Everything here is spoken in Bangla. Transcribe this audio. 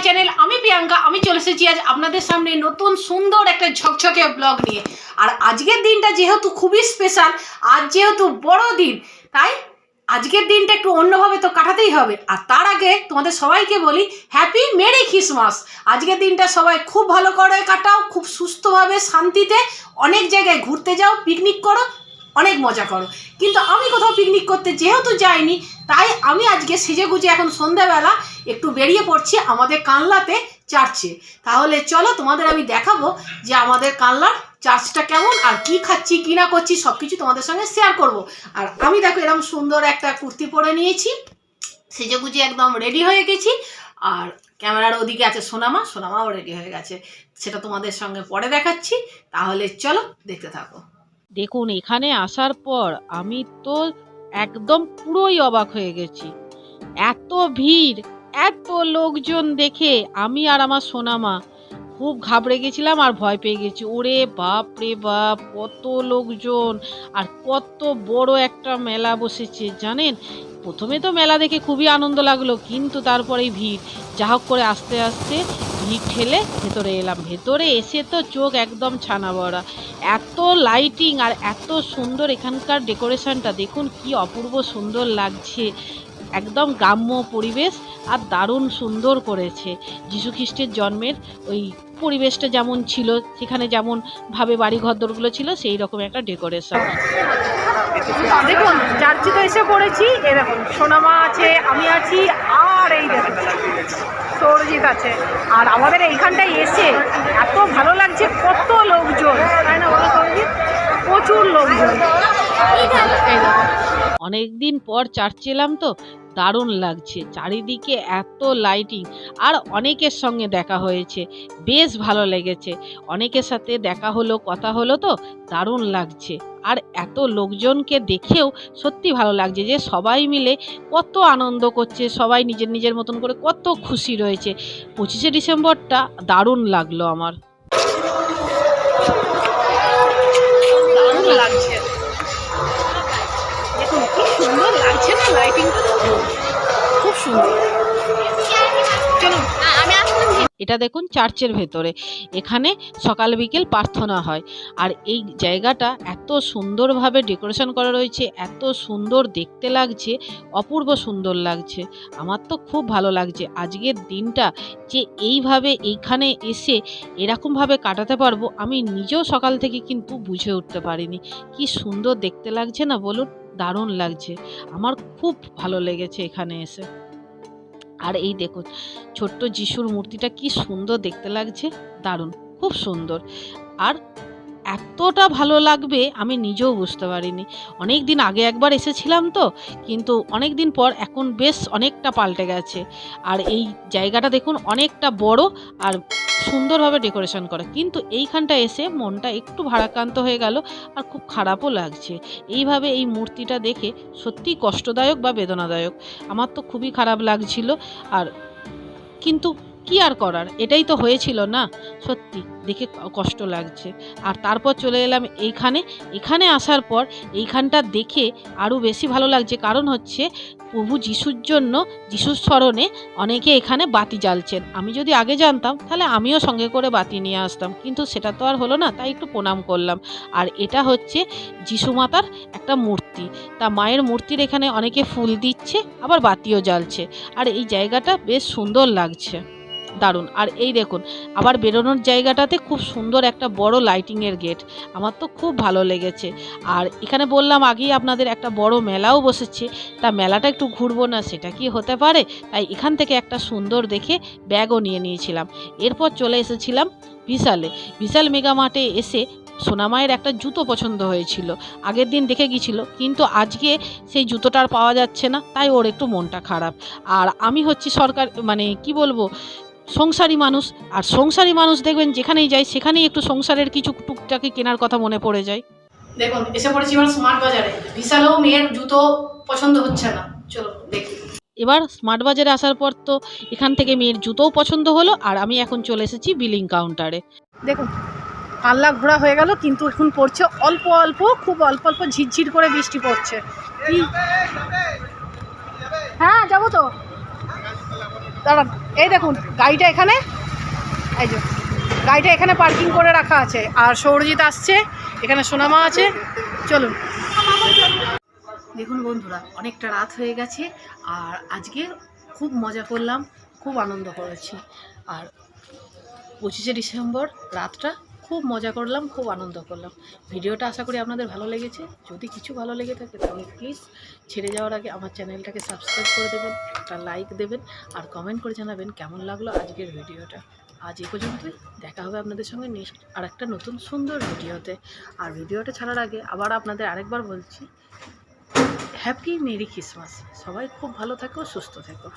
মাই চ্যানেল আমি প্রিয়াঙ্কা, আমি চলে এসেছি আজ আপনাদের সামনে নতুন সুন্দর একটা ঝকঝকে ব্লগ নিয়ে। আর আজকের দিনটা যেহেতু খুবই স্পেশাল আজ যেহেতু বড় দিন, তাই আজকের দিনটা একটু অন্যভাবে তো কাটাতেই হবে। আর তার আগে তোমাদের সবাইকে বলি হ্যাপি মেরি খ্রিসমাস আজকের দিনটা সবাই খুব ভালো করে কাটাও, খুব সুস্থভাবে, শান্তিতে, অনেক জায়গায় ঘুরতে যাও পিকনিক করো অনেক মজা করো। কিন্তু আমি কোথাও পিকনিক করতে যেহেতু যাইনি, তাই আমি আজকে সেজে গুজে এখন সন্ধ্যাবেলা একটু বেরিয়ে পড়ছি আমাদের কানলাতে চার্চে তাহলে চলো তোমাদের আমি দেখাবো যে আমাদের কানলার চার্চটা কেমন, আর কি খাচ্ছি, কি না করছি সব কিছু তোমাদের সঙ্গে শেয়ার করব। আর আমি দেখো এরকম সুন্দর একটা কুর্তি পরে নিয়েছি সেজে গুজে একদম রেডি হয়ে গেছি। আর ক্যামেরার ওদিকে আছে সোনামা, সোনামাও রেডি হয়ে গেছে। সেটা তোমাদের সঙ্গে পরে দেখাচ্ছি। তাহলে চলো দেখতে থাকো। দেখুন, এখানে আসার পর আমি তো একদম পুরোই অবাক হয়ে গেছি। এত ভিড়, এত লোকজন দেখে আমি আর আমার সোনামা খুব ঘাবড়ে গেছিলাম আর ভয় পেয়ে গেছি। ওরে বাপ রে বাপ, কত লোকজন আর কত বড় একটা মেলা বসেছে, জানেন? প্রথমে তো মেলা দেখে খুবই আনন্দ লাগল, কিন্তু তারপরে ভিড়। যা হোক করে আস্তে আস্তে ভিড় ঠেলে ভেতরে এলাম। ভেতরে এসে তো চোখ একদম ছানা বড়া এত লাইটিং আর এত সুন্দর এখানকার ডেকোরেশনটা দেখুন কি অপূর্ব সুন্দর লাগছে। একদম গ্রাম্য পরিবেশ আর দারুণ সুন্দর করেছে। খ্রিস্টের জন্মের ওই পরিবেশটা যেমন ছিল, সেখানে যেমন ভাবে বাড়ি ঘরদোরগুলো ছিল, সেই রকম একটা ডেকোরেশন দেখুন চার্চে তো এসে পড়েছি এরকম সোনামা আছে, আমি আছি, আর এই দেখুন। আছে। আর আমাদের এইখানটায় এসে এত ভালো লাগছে কত লোকজন। তাই না বলো প্রচুর লোকজন। অনেক দিন পর চার্চ এলাম তো, দারুণ লাগছে। চারিদিকে এত লাইটিং আর অনেকের সঙ্গে দেখা হয়েছে, বেশ ভালো লেগেছে। অনেকের সাথে দেখা হলো, কথা হলো তো, দারুণ লাগছে। আর এত লোকজনকে দেখেও সত্যি ভালো লাগছে যে সবাই মিলে কত আনন্দ করছে, সবাই নিজের নিজের মতন করে কত খুশি রয়েছে। পঁচিশে ডিসেম্বরটা দারুণ লাগল আমার। দারুণ লাগছে। সুন্দর এটা দেখুন চার্চের ভেতরে। এখানে সকাল বিকেল প্রার্থনা হয়। আর এই জায়গাটা এত সুন্দরভাবে ডেকোরেশন করা রয়েছে এত সুন্দর দেখতে লাগছে অপূর্ব সুন্দর লাগছে। আমার তো খুব ভালো লাগছে। আজকের দিনটা যে এইভাবে এইখানে এসে এরকমভাবে কাটাতে পারব আমি নিজেও সকাল থেকে কিন্তু বুঝে উঠতে পারিনি। কি সুন্দর দেখতে লাগছে না বলুন? দারুণ লাগছে। আমার খুব ভালো লেগেছে এখানে এসে। আর এই দেখো ছোট্ট যিশুর মূর্তিটা কি সুন্দর দেখতে লাগছে। দারুণ খুব সুন্দর। আর এতটা ভালো লাগবে আমি নিজেও বুঝতে পারিনি। অনেক দিন আগে একবার এসেছিলাম তো, কিন্তু অনেক দিন পর এখন বেশ অনেকটা পাল্টে গেছে। আর এই জায়গাটা দেখুন অনেকটা বড় আর সুন্দরভাবে ডেকোরেশন করা। কিন্তু এইখানটা এসে মনটা একটু ভারাক্রান্ত হয়ে গেল আর খুব খারাপও লাগছে। এইভাবে এই মূর্তিটা দেখে সত্যিই কষ্টদায়ক বা বেদনাদায়ক। আমার তো খুবই খারাপ লাগছিল আর কিন্তু কি আর করার? এটাই তো হয়েছিল না? সত্যি, দেখে কষ্ট লাগছে। আর তারপর চলে এলাম এইখানে। এখানে আসার পর এইখানটা দেখে আরও বেশি ভালো লাগছে। কারণ হচ্ছে প্রভু যিশুর জন্য, যিশুর স্মরণে অনেকে এখানে বাতি জ্বালছেন। আমি যদি আগে জানতাম, তাহলে আমিও সঙ্গে করে বাতি নিয়ে আসতাম। কিন্তু সেটা তো আর হলো না, তাই একটু প্রণাম করলাম। আর এটা হচ্ছে যিশু মাতার একটা মূর্তি। তা মায়ের মূর্তির এখানে অনেকে ফুল দিচ্ছে, আবার বাতিও জ্বালছে। আর এই জায়গাটা বেশ সুন্দর লাগছে। দারুণ। আর এই দেখুন, আবার বেরোনোর জায়গাটাতে খুব সুন্দর একটা বড় লাইটিংয়ের গেট আমার তো খুব ভালো লেগেছে। আর এখানে বললাম আগেই আপনাদের একটা বড় মেলাও বসেছে। তা মেলাটা একটু ঘুরবো না, সেটা কি হতে পারে? তাই এখান থেকে একটা সুন্দর দেখে ব্যাগও নিয়ে নিয়েছিলাম। এরপর চলে এসেছিলাম বিশালে। বিশাল মেগা মার্টে এসে সোনামায়ের একটা জুতো পছন্দ হয়েছিল। আগের দিন দেখে গিয়েছিল, কিন্তু আজকে সেই জুতোটা আর পাওয়া যাচ্ছে না, তাই ওর একটু মনটা খারাপ। আর আমি হচ্ছি সরকার মানে কি বলব সংসারী মানুষ আর সংসারী মানুষ দেখবেন যেখানেই যাই সেখানেই একটু সংসারের কিছু টুকটাকি কেনার কথা মনে পড়ে যায়। দেখুন এসে পড়েছি এবার স্মার্ট বাজারে। বিশালও মেয়ের জুতো পছন্দ হচ্ছে না। চলো দেখি। এবার স্মার্ট বাজারে আসার পর তো এখান থেকে মেয়ের জুতোও পছন্দ হলো আর আমি এখন চলে এসেছি বিলিং কাউন্টারে দেখুন কাল্লা ঘোরা হয়ে গেল কিন্তু এখন পড়ছে অল্প অল্প খুব অল্প অল্প ঝিরঝির করে বৃষ্টি পড়ছে। হ্যাঁ যাব তো। দাঁড়ান। এই দেখুন, গাড়িটা এখানে, এই যে, গাড়িটা এখানে পার্কিং করে রাখা আছে। আর সৌরজিৎ আসছে, এখানে সোনামা আছে। চলুন। দেখুন বন্ধুরা, অনেকটা রাত হয়ে গেছে, আর আজকে খুব মজা করলাম, খুব আনন্দ করেছি। আর পঁচিশে ডিসেম্বর রাতটা খুব মজা করলাম, খুব আনন্দ করলাম। ভিডিওটা আশা করি আপনাদের ভালো লেগেছে। যদি কিছু ভালো লেগে থাকে তাহলে প্লিজ ছেড়ে যাওয়ার আগে আমার চ্যানেলটাকে সাবস্ক্রাইব করে দেবেন, একটা লাইক দেবেন, আর কমেন্ট করে জানাবেন কেমন লাগল আজকের ভিডিওটা। আজ এ পর্যন্তই, দেখা হবে আপনাদের সঙ্গে নেক্সট আর একটা নতুন সুন্দর ভিডিওতে। আর ভিডিওটা ছাড়ার আগে আবার আপনাদের আরেকবার বলছি হ্যাপি মেরি ক্রিসমাস সবাই খুব ভালো থাকো, সুস্থ থেকো।